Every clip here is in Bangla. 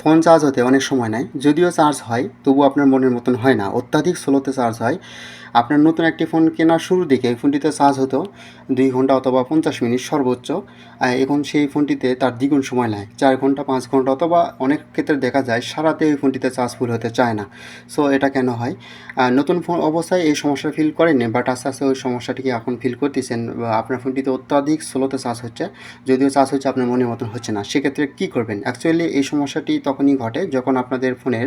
ফোন চার্জ হতে অনেক সময় নেয়, যদিও চার্জ হয় তবু আপনার মনের মতন হয় না। অত্যাধিক স্লোতে চার্জ হয়। আপনার নতুন একটি ফোন কেনার শুরুর দিকে এই ফোনটিতে চার্জ হতো দুই ঘণ্টা অথবা পঞ্চাশ মিনিট সর্বোচ্চ। এখন সেই ফোনটিতে তার দ্বিগুণ সময় নেয়, চার ঘণ্টা, পাঁচ ঘণ্টা অথবা অনেক ক্ষেত্রে দেখা যায় সারাতে এই ফোনটিতে চার্জ ফুল হতে চায় না। সো এটা কেন হয়? নতুন ফোন অবস্থায় এই সমস্যা ফিল করেননি বাট আস্তে আস্তে ওই সমস্যাটিকে এখন ফিল করতেছেন। আপনার ফোনটিতে অত্যাধিক স্লোতে চার্জ হচ্ছে, যদিও চার্জ হচ্ছে আপনার মনের মতন হচ্ছে না। সেক্ষেত্রে কী করবেন? অ্যাকচুয়ালি এই সমস্যাটি তখনই ঘটে যখন আপনাদের ফোনের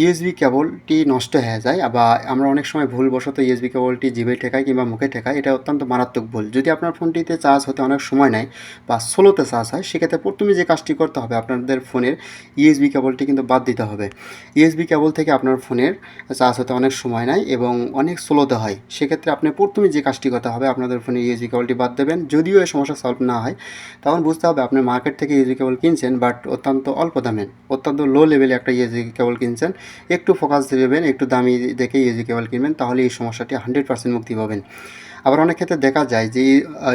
ইউএসবি কেবলটি নষ্ট হয়ে যায় বা আমরা অনেক সময় ভুলবশত ইউএসবি কেবলটি জিভে ঠেকাই কিংবা মুখে ঠেকায়, এটা অত্যন্ত মারাত্মক ভুল। যদি আপনার ফোনটিতে চার্জ হতে অনেক সময় নেয় বা স্লোতে চার্জ হয়, সেক্ষেত্রে প্রথমে যে কাজটি করতে হবে, আপনাদের ফোনের ইউএসবি কেবলটি কিন্তু বাদ দিতে হবে। ইউএসবি কেবল থেকে আপনার ফোনের চার্জ হতে অনেক সময় নেয় এবং অনেক স্লোতে হয়। সেক্ষেত্রে আপনি প্রথমে যে কাজটি করতে হবে, আপনাদের ফোনে ইউএসবি কেবলটি বাদ দেবেন। যদিও এই সমস্যা সলভ না হয়, তখন বুঝতে হবে আপনি মার্কেট থেকে ইউএসবি কেবল কিনছেন বাট অত্যন্ত অল্প দামের অত্যন্ত লো লেভেলে একটা ইউএসবি কেবল কিনছেন। একটু ফোকাস দেবেন একটু দামি দেখে ইউএসবি কেবল কিনবেন তাহলে এই সমস্যাটি হান্ড্রেড পার্সেন্ট মুক্তি পাবেন। আবার অনেক ক্ষেত্রে দেখা যায় যে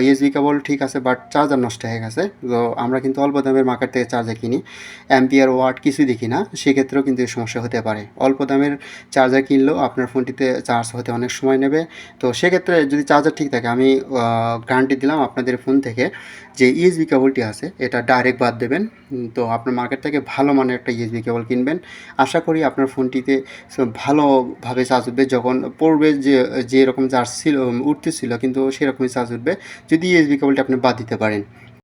ইউএসবি কেবল ঠিক আছে বাট চার্জার নষ্ট হয়ে গেছে। তো আমরা কিন্তু অল্প দামের মার্কেট থেকে চার্জার কিনি। অ্যাম্পিয়ার ওয়াট কিছুই দেখি না। সেক্ষেত্রেও কিন্তু এই সমস্যা হতে পারে। অল্প দামের চার্জার কিনলেও আপনার ফোনটিতে চার্জ হতে অনেক সময় নেবে। তো সেক্ষেত্রে যদি চার্জার ঠিক থাকে, আমি গ্যারান্টি দিলাম আপনাদের ফোন থেকে যে ইউএসবি কেবলটি আছে, এটা ডাইরেক্ট বাদ দেবেন। তো আপনার মার্কেট থেকে ভালো মানের একটা ইউএসবি কেবল কিনবেন। আশা করি আপনার ফোনটিতে ভালোভাবে চার্জ উঠবে যখন পড়বে যে যেরকম চার্জ ছিল, উঠতেছিল, কিন্তু সেরকমই চার্জ উঠবে। যদি ইউএসবি কেবলটি আপনি বাদ দিতে পারেন।